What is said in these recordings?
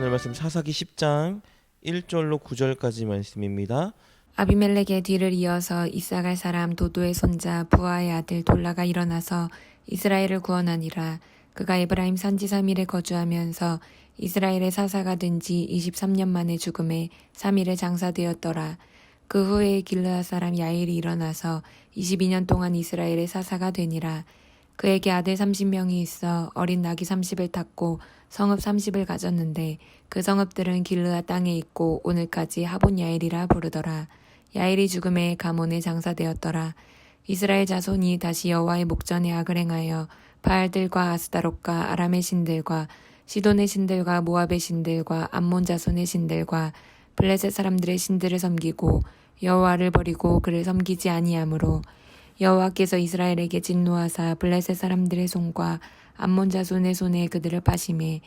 오늘 말씀 사사기 10장 1절로 9절까지 말씀입니다. 아비멜렉의 뒤를 이어서 이사갈 사람 도도의 손자 부하의 아들 돌라가 일어나서 이스라엘을 구원하니라. 그가 에브라임 산지 3일에 거주하면서 이스라엘의 사사가 된 지 23년 만에 죽음에 3일에 장사되었더라. 그 후에 길르앗 사람 야일이 일어나서 22년 동안 이스라엘의 사사가 되니라. 그에게 아들 30명이 있어 어린 낙이 30을 탔고 성읍 30을 가졌는데 그 성읍들은 길르앗 땅에 있고 오늘까지 하본 야일이라 부르더라. 야일이 죽음에 가몬에 장사되었더라. 이스라엘 자손이 다시 여호와의 목전에 악을 행하여 바알들과 아스다롯과 아람의 신들과 시돈의 신들과 모압의 신들과 암몬 자손의 신들과 블레셋 사람들의 신들을 섬기고 여호와를 버리고 그를 섬기지 아니하므로 여호와께서 이스라엘에게 진노하사 블레셋 사람들의 손과 암몬 자손의 손에 그들을 파심해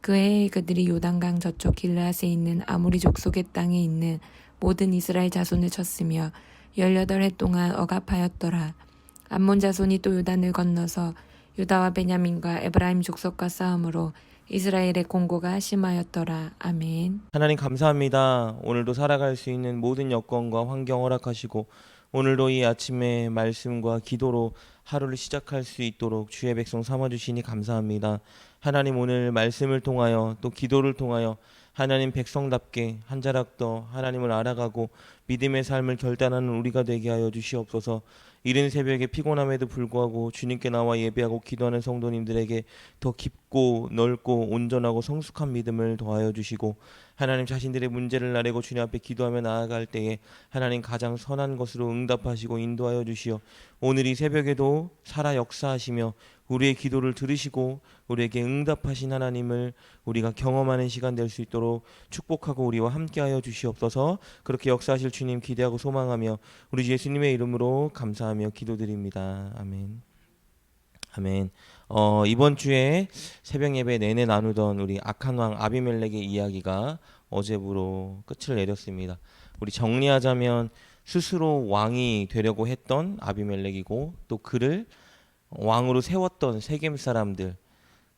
그 해에 그들이 요단강 저쪽 길르앗에 있는 아무리 족속의 땅에 있는 모든 이스라엘 자손을 쳤으며 열여덟 해 동안 억압하였더라. 암몬 자손이 또 요단을 건너서 유다와 베냐민과 에브라임 족속과 싸움으로 이스라엘의 공고가 심하였더라. 아멘. 하나님 감사합니다. 오늘도 살아갈 수 있는 모든 여건과 환경 허락하시고 오늘도 이 아침에 말씀과 기도로 하루를 시작할 수 있도록 주의 백성 삼아 주시니 감사합니다. 하나님 오늘 말씀을 통하여 또 기도를 통하여 하나님 백성답게 한 자락 더 하나님을 알아가고 믿음의 삶을 결단하는 우리가 되게 하여 주시옵소서. 이른 새벽에 피곤함에도 불구하고 주님께 나와 예배하고 기도하는 성도님들에게 더 깊고 넓고 온전하고 성숙한 믿음을 더하여 주시고 하나님 자신들의 문제를 나르고 주님 앞에 기도하며 나아갈 때에 하나님 가장 선한 것으로 응답하시고 인도하여 주시어 오늘 이 새벽에도 살아 역사하시며 우리의 기도를 들으시고 우리에게 응답하신 하나님을 우리가 경험하는 시간 될 수 있도록 축복하고 우리와 함께하여 주시옵소서. 그렇게 역사하실 주님 기대하고 소망하며 우리 주 예수님의 이름으로 감사하며 기도드립니다. 아멘. 아멘 어, 이번 주에 새벽 예배 내내 나누던 우리 악한 왕 아비멜렉의 이야기가 어제부로 끝을 내렸습니다. 우리 정리하자면 스스로 왕이 되려고 했던 아비멜렉이고 또 그를 왕으로 세웠던 세겜 사람들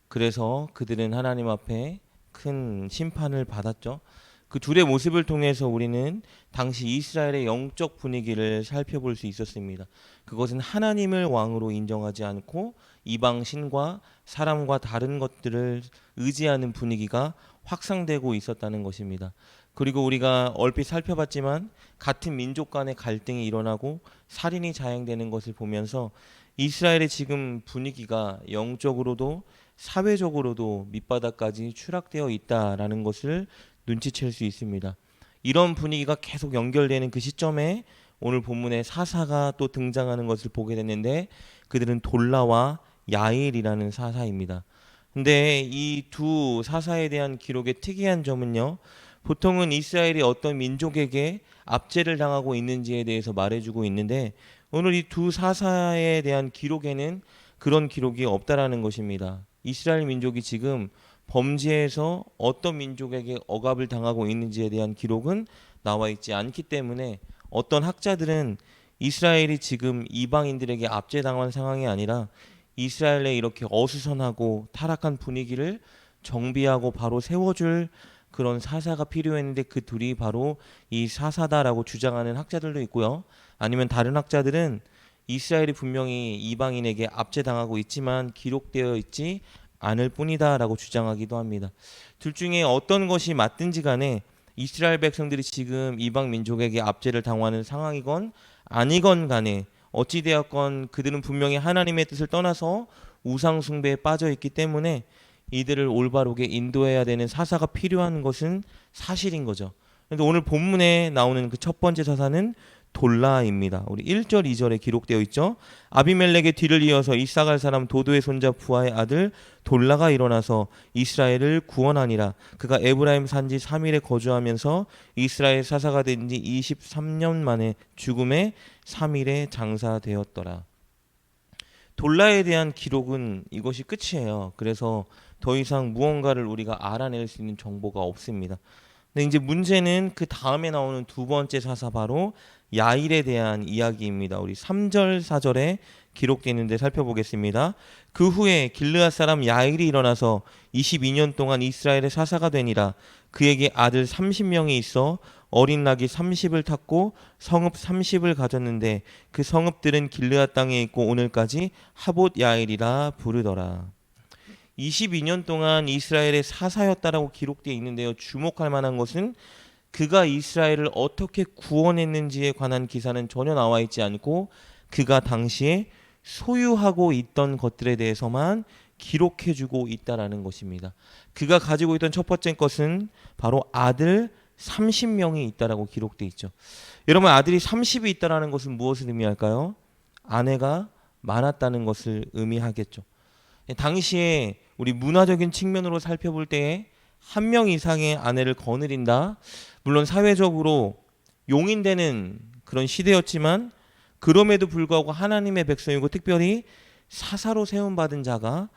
그래서 그들은 하나님 앞에 큰 심판을 받았죠. 그 둘의 모습을 통해서 우리는 당시 이스라엘의 영적 분위기를 살펴볼 수 있었습니다. 그것은 하나님을 왕으로 인정하지 않고 이방 신과 사람과 다른 것들을 의지하는 분위기가 확산되고 있었다는 것입니다. 그리고 우리가 얼핏 살펴봤지만 같은 민족 간의 갈등이 일어나고 살인이 자행되는 것을 보면서 이스라엘의 지금 분위기가 영적으로도 사회적으로도 밑바닥까지 추락되어 있다라는 것을 눈치챌 수 있습니다. 이런 분위기가 계속 연결되는 그 시점에 오늘 본문에 사사가 또 등장하는 것을 보게 됐는데 그들은 돌라와 야일이라는 사사입니다. 근데 이 두 사사에 대한 기록의 특이한 점은요. 보통은 이스라엘이 어떤 민족에게 압제를 당하고 있는지에 대해서 말해주고 있는데 오늘 이 두 사사에 대한 기록에는 그런 기록이 없다라는 것입니다. 이스라엘 민족이 지금 범죄에서 어떤 민족에게 억압을 당하고 있는지에 대한 기록은 나와 있지 않기 때문에 어떤 학자들은 이스라엘이 지금 이방인들에게 압제당한 상황이 아니라 이스라엘에 이렇게 어수선하고 타락한 분위기를 정비하고 바로 세워줄 그런 사사가 필요했는데 그 둘이 바로 이 사사다라고 주장하는 학자들도 있고요. 아니면 다른 학자들은 이스라엘이 분명히 이방인에게 압제당하고 있지만 기록되어 있지 않을 뿐이다라고 주장하기도 합니다. 둘 중에 어떤 것이 맞든지 간에 이스라엘 백성들이 지금 이방 민족에게 압제를 당하는 상황이건 아니건 간에 어찌 되었건 그들은 분명히 하나님의 뜻을 떠나서 우상 숭배에 빠져 있기 때문에 이들을 올바르게 인도해야 되는 사사가 필요한 것은 사실인 거죠. 그런데 오늘 본문에 나오는 그 첫 번째 사사는 돌라입니다. 우리 1절 2절에 기록되어 있죠. 아비멜렉의 뒤를 이어서 이사갈 사람 도도의 손자 부하의 아들 돌라가 일어나서 이스라엘을 구원하니라. 그가 에브라임 산지 3일에 거주하면서 이스라엘 사사가 된 지 23년 만에 죽음에 3일에 장사되었더라. 돌라에 대한 기록은 이것이 끝이에요. 그래서 더 이상 무언가를 우리가 알아낼 수 있는 정보가 없습니다. 근데 이제 문제는 그 다음에 나오는 두 번째 사사 바로 야일에 대한 이야기입니다. 우리 3절 4절에 기록되어 있는데 살펴보겠습니다. 그 후에 길르앗 사람 야일이 일어나서 22년 동안 이스라엘의 사사가 되니라 그에게 아들 30명이 있어 어린 낙이 30을 탔고 성읍 30을 가졌는데 그 성읍들은 길르앗 땅에 있고 오늘까지 하봇 야일이라 부르더라. 22년 동안 이스라엘의 사사였다라고 기록되어 있는데요. 주목할 만한 것은 그가 이스라엘을 어떻게 구원했는지에 관한 기사는 전혀 나와 있지 않고 그가 당시에 소유하고 있던 것들에 대해서만 기록해주고 있다라는 것입니다. 그가 가지고 있던 첫 번째 것은 바로 아들 30명이 있다라고 기록돼 있죠. 여러분 아들이 30이 있다라는 것은 무엇을 의미할까요? 아내가 많았다는 것을 의미하겠죠. 당시에 우리 문화적인 측면으로 살펴볼 때에 한 명 이상의 아내를 거느린다. 물론 사회적으로 용인되는 그런 시대였지만 그럼에도 불구하고 하나님의 백성이고 특별히 사사로 세움 받은 자가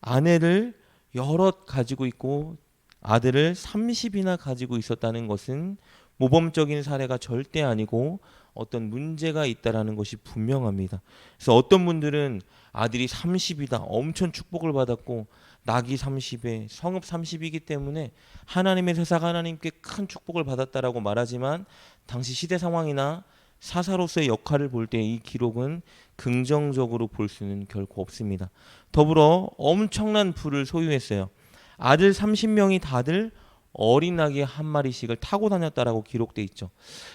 아내를 여럿 가지고 있고 아들을 30이나 가지고 있었다는 것은 모범적인 사례가 절대 아니고 어떤 문제가 있다라는 것이 분명합니다. 그래서 어떤 분들은 아들이 30이다. 엄청 축복을 받았고 낙이 30에 성읍 30이기 때문에 하나님의 세사가 하나님께 큰 축복을 받았다라고 말하지만 당시 시대 상황이나 사사로서의 역할을 볼 때 이 기록은 긍정적으로 볼 수는 결코 없습니다. 더불어 엄청난 부를 소유했어요. 아들 30명이 다들 어린 낙이 한 마리씩을 타고 다녔다라고 기록돼 있죠.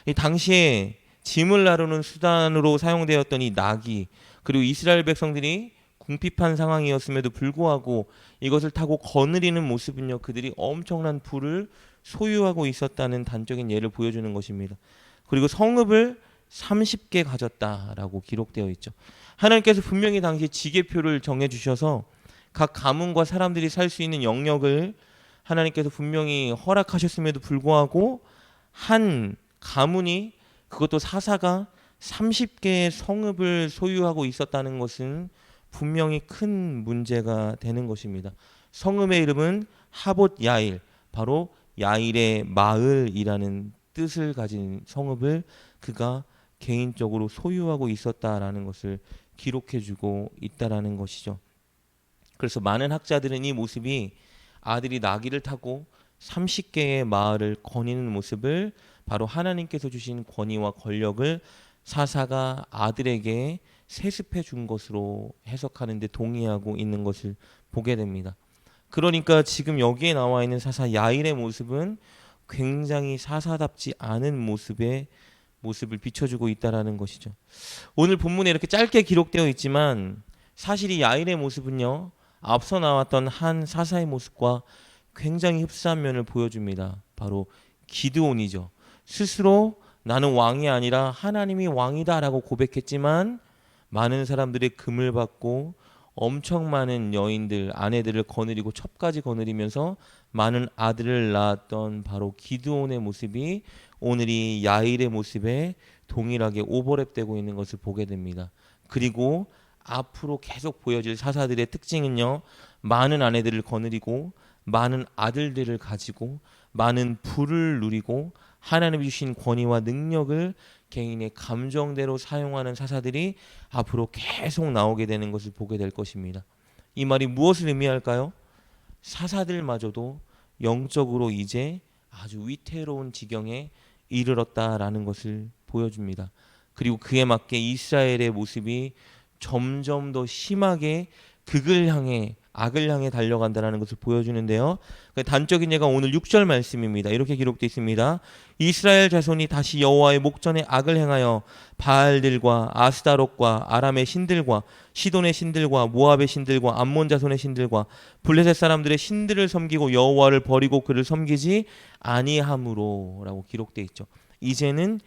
이 당시에 짐을 나르는 수단으로 사용되었던 이 낙이 그리고 이스라엘 백성들이 궁핍한 상황이었음에도 불구하고 이것을 타고 거느리는 모습은요 그들이 엄청난 부를 소유하고 있었다는 단적인 예를 보여주는 것입니다. 그리고 성읍을 30개 가졌다라고 기록되어 있죠. 하나님께서 분명히 당시 지계표를 정해 주셔서 각 가문과 사람들이 살 수 있는 영역을 하나님께서 분명히 허락하셨음에도 불구하고 한 가문이 그것도 사사가 30개의 성읍을 소유하고 있었다는 것은 분명히 큰 문제가 되는 것입니다. 성읍의 이름은 하봇 야일, 바로 야일의 마을이라는 뜻을 가진 성읍을 그가 개인적으로 소유하고 있었다라는 것을 기록해주고 있다라는 것이죠. 그래서 많은 학자들은 이 모습이 아들이 나귀를 타고 30개의 마을을 거니는 모습을 바로 하나님께서 주신 권위와 권력을 사사가 아들에게 세습해 준 것으로 해석하는데 동의하고 있는 것을 보게 됩니다. 그러니까 지금 여기에 나와 있는 사사 야일의 모습은 굉장히 사사답지 않은 모습의 모습을 비춰주고 있다라는 것이죠. 오늘 본문에 이렇게 짧게 기록되어 있지만 사실 이 야일의 모습은요 앞서 나왔던 한 사사의 모습과 굉장히 흡사한 면을 보여줍니다. 바로 기드온이죠. 스스로 나는 왕이 아니라 하나님이 왕이다라고 고백했지만 많은 사람들의 금을 받고 엄청 많은 여인들 아내들을 거느리고 첩까지 거느리면서 많은 아들을 낳았던 바로 기드온의 모습이 오늘 이 야일의 모습에 동일하게 오버랩되고 있는 것을 보게 됩니다. 그리고 앞으로 계속 보여질 사사들의 특징은요. 많은 아내들을 거느리고 많은 아들들을 가지고 많은 부를 누리고 하나님이 주신 권위와 능력을 개인의 감정대로 사용하는 사사들이 앞으로 계속 나오게 되는 것을 보게 될 것입니다. 이 말이 무엇을 의미할까요? 사사들마저도 영적으로 이제 아주 위태로운 지경에 이르렀다라는 것을 보여줍니다. 그리고 그에 맞게 이스라엘의 모습이 점점 더 심하게 극을 향해 악을 향해 달려간다는 것을 보여주는데요. 그 단적인 예가 오늘 6절 말씀입니다. 이렇게 기록되어 있습니다. 이스라엘 자손이 다시 여호와의 목전에 악을 행하여 바알들과 아스다롯과 아람의 신들과 시돈의 신들과 모압의 신들과 암몬 자손의 신들과 블레셋 사람들의 신들을 섬기고 여호와를 버리고 그를 섬기지 아니함으로라고 기록되어 있죠. 이제는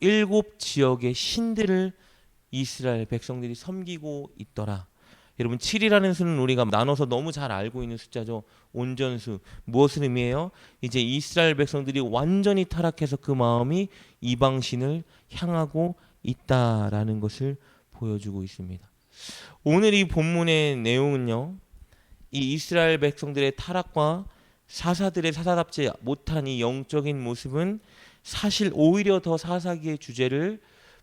일곱 지역의 신들을 이스라엘 백성들이 섬기고 있더라. 여러분 7이라는 수는 우리가 나눠서 너무 잘 알고 있는 숫자죠. 온전수. 무엇을 의미해요? 이제 이스라엘 백성들이 완전히 타락해서 그 마음이 이방 신을 향하고 있다라는 것을 보여주고 있습니다. 오늘 이 본문의 내용은요. 이 이스라엘 백성들의 타락과 사사들의 사사답지 못한 이 영적인 모습은 사실 오히려 더 사사기의 주제를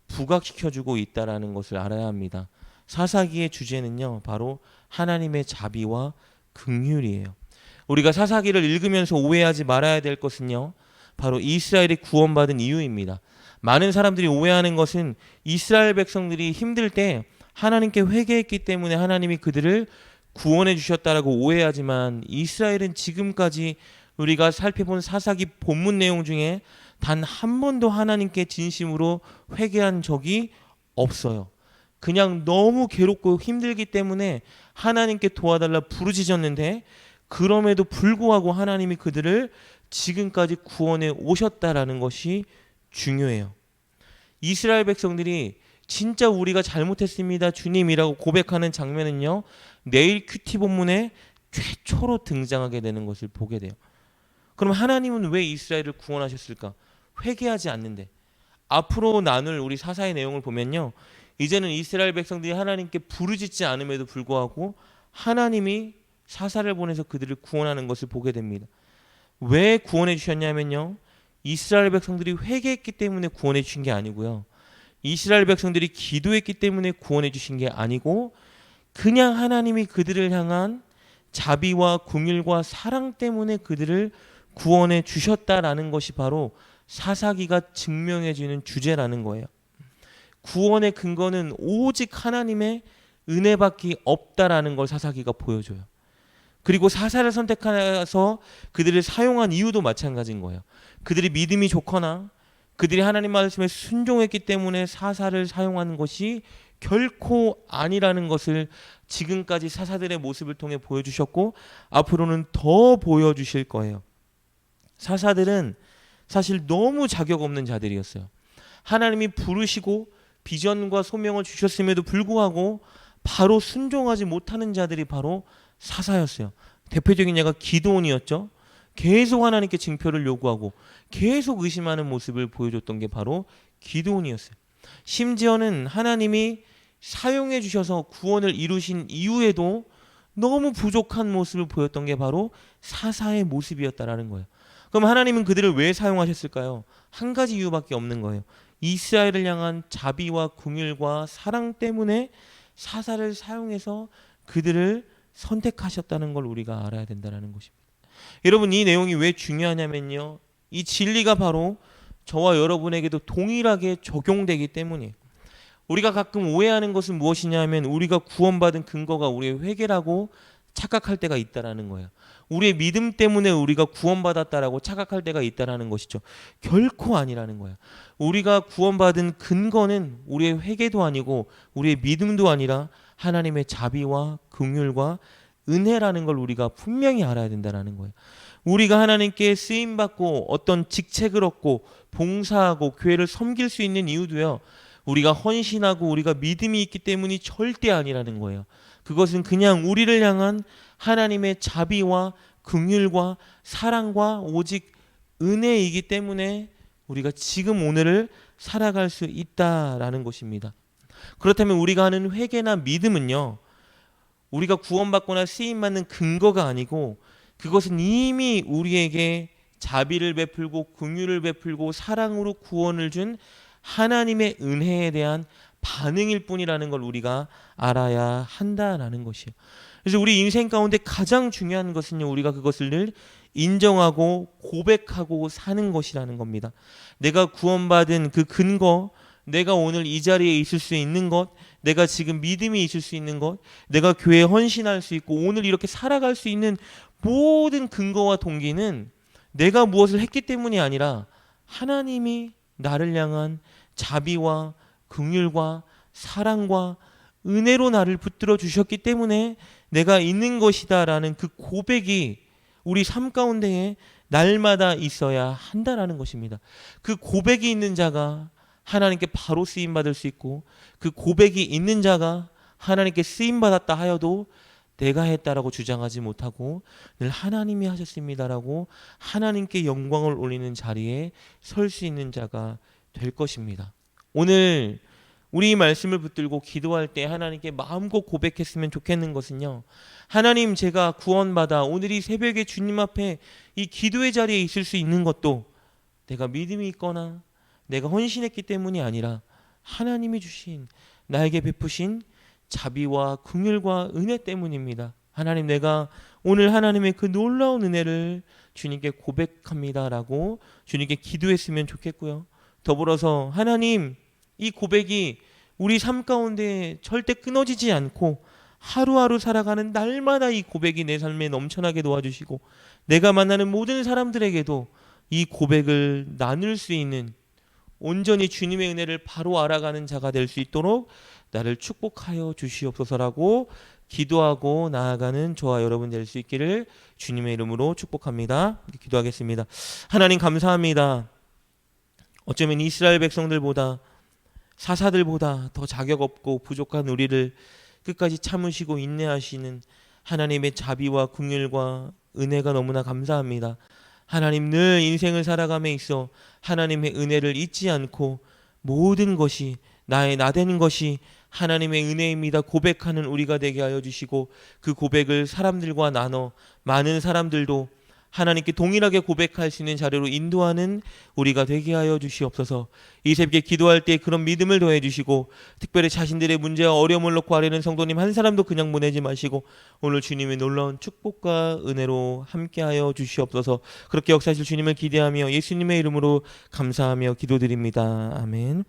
부각시켜주고 있다라는 것을 알아야 합니다. 사사기의 주제는요, 바로 하나님의 자비와 긍휼이에요. 우리가 사사기를 읽으면서 오해하지 말아야 될 것은요, 바로 이스라엘이 구원받은 이유입니다. 많은 사람들이 오해하는 것은 이스라엘 백성들이 힘들 때 하나님께 회개했기 때문에 하나님이 그들을 구원해 주셨다라고 오해하지만 이스라엘은 지금까지 우리가 살펴본 사사기 본문 내용 중에 단 한 번도 하나님께 진심으로 회개한 적이 없어요. 그냥 너무 괴롭고 힘들기 때문에 하나님께 도와달라 부르짖었는데 그럼에도 불구하고 하나님이 그들을 지금까지 구원해 오셨다라는 것이 중요해요. 이스라엘 백성들이 진짜 우리가 잘못했습니다. 주님이라고 고백하는 장면은요. 내일 큐티 본문에 최초로 등장하게 되는 것을 보게 돼요. 그럼 하나님은 왜 이스라엘을 구원하셨을까? 회개하지 않는데. 앞으로 나눌 우리 사사의 내용을 보면요. 이제는 이스라엘 백성들이 하나님께 부르짖지 않음에도 불구하고 하나님이 사사를 보내서 그들을 구원하는 것을 보게 됩니다. 왜 구원해 주셨냐면요. 이스라엘 백성들이 회개했기 때문에 구원해 주신 게 아니고요. 이스라엘 백성들이 기도했기 때문에 구원해 주신 게 아니고 그냥 하나님이 그들을 향한 자비와 긍휼과 사랑 때문에 그들을 구원해 주셨다라는 것이 바로 사사기가 증명해 주는 주제라는 거예요. 구원의 근거는 오직 하나님의 은혜밖에 없다라는 걸 사사기가 보여줘요. 그리고 사사를 선택해서 그들을 사용한 이유도 마찬가지인 거예요. 그들이 믿음이 좋거나 그들이 하나님 말씀에 순종했기 때문에 사사를 사용하는 것이 결코 아니라는 것을 지금까지 사사들의 모습을 통해 보여주셨고 앞으로는 더 보여주실 거예요. 사사들은 사실 너무 자격 없는 자들이었어요. 하나님이 부르시고 비전과 소명을 주셨음에도 불구하고 바로 순종하지 못하는 자들이 바로 사사였어요. 대표적인 예가 기도원이었죠. 계속 하나님께 징표를 요구하고 계속 의심하는 모습을 보여줬던 게 바로 기도원이었어요. 심지어는 하나님이 사용해 주셔서 구원을 이루신 이후에도 너무 부족한 모습을 보였던 게 바로 사사의 모습이었다라는 거예요. 그럼 하나님은 그들을 왜 사용하셨을까요? 한 가지 이유밖에 없는 거예요. 이스라엘을 향한 자비와 긍휼과 사랑 때문에 사사를 사용해서 그들을 선택하셨다는 걸 우리가 알아야 된다는 것입니다. 여러분 이 내용이 왜 중요하냐면요. 이 진리가 바로 저와 여러분에게도 동일하게 적용되기 때문이에요. 우리가 가끔 오해하는 것은 무엇이냐면 우리가 구원받은 근거가 우리의 회개라고 착각할 때가 있다라는 거예요. 우리의 믿음 때문에 우리가 구원받았다라고 착각할 때가 있다라는 것이죠. 결코 아니라는 거예요. 우리가 구원받은 근거는 우리의 회개도 아니고 우리의 믿음도 아니라 하나님의 자비와 긍휼과 은혜라는 걸 우리가 분명히 알아야 된다라는 거예요. 우리가 하나님께 쓰임 받고 어떤 직책을 얻고 봉사하고 교회를 섬길 수 있는 이유도요. 우리가 헌신하고 우리가 믿음이 있기 때문이 절대 아니라는 거예요. 그것은 그냥 우리를 향한 하나님의 자비와 긍휼과 사랑과 오직 은혜이기 때문에 우리가 지금 오늘을 살아갈 수 있다라는 것입니다. 그렇다면 우리가 하는 회개나 믿음은요. 우리가 구원받거나 쓰임 받는 근거가 아니고 그것은 이미 우리에게 자비를 베풀고 긍휼을 베풀고 사랑으로 구원을 준 하나님의 은혜에 대한 반응일 뿐이라는 걸 우리가 알아야 한다라는 것이에요. 그래서 우리 인생 가운데 가장 중요한 것은요, 우리가 그것을 늘 인정하고 고백하고 사는 것이라는 겁니다. 내가 구원받은 그 근거, 내가 오늘 이 자리에 있을 수 있는 것, 내가 지금 믿음이 있을 수 있는 것, 내가 교회에 헌신할 수 있고 오늘 이렇게 살아갈 수 있는 모든 근거와 동기는 내가 무엇을 했기 때문이 아니라 하나님이 나를 향한 자비와 긍휼과 사랑과 은혜로 나를 붙들어 주셨기 때문에 내가 있는 것이다라는 그 고백이 우리 삶 가운데에 날마다 있어야 한다라는 것입니다. 그 고백이 있는 자가 하나님께 바로 쓰임 받을 수 있고 그 고백이 있는 자가 하나님께 쓰임 받았다 하여도 내가 했다라고 주장하지 못하고 늘 하나님이 하셨습니다라고 하나님께 영광을 올리는 자리에 설 수 있는 자가 될 것입니다. 오늘 우리 말씀을 붙들고 기도할 때 하나님께 마음껏 고백했으면 좋겠는 것은요. 하나님 제가 구원받아 오늘 이 새벽에 주님 앞에 이 기도의 자리에 있을 수 있는 것도 내가 믿음이 있거나 내가 헌신했기 때문이 아니라 하나님이 주신 나에게 베푸신 자비와 긍휼과 은혜 때문입니다. 하나님 내가 오늘 하나님의 그 놀라운 은혜를 주님께 고백합니다라고 주님께 기도했으면 좋겠고요. 더불어서 하나님 이 고백이 우리 삶 가운데 절대 끊어지지 않고 하루하루 살아가는 날마다 이 고백이 내 삶에 넘쳐나게 도와주시고 내가 만나는 모든 사람들에게도 이 고백을 나눌 수 있는 온전히 주님의 은혜를 바로 알아가는 자가 될 수 있도록 나를 축복하여 주시옵소서라고 기도하고 나아가는 저와 여러분 될 수 있기를 주님의 이름으로 축복합니다. 기도하겠습니다. 하나님 감사합니다. 어쩌면 이스라엘 백성들보다 사사들보다 더 자격 없고 부족한 우리를 끝까지 참으시고 인내하시는 하나님의 자비와 긍휼과 은혜가 너무나 감사합니다. 하나님 늘 인생을 살아감에 있어 하나님의 은혜를 잊지 않고 모든 것이 나의 나 되는 것이 하나님의 은혜입니다. 고백하는 우리가 되게 하여 주시고 그 고백을 사람들과 나눠 많은 사람들도 하나님께 동일하게 고백할 수 있는 자료로 인도하는 우리가 되게 하여 주시옵소서. 이 새벽에 기도할 때 그런 믿음을 더해 주시고 특별히 자신들의 문제와 어려움을 놓고 아뢰는 성도님 한 사람도 그냥 보내지 마시고 오늘 주님의 놀라운 축복과 은혜로 함께하여 주시옵소서. 그렇게 역사하실 주님을 기대하며 예수님의 이름으로 감사하며 기도드립니다. 아멘.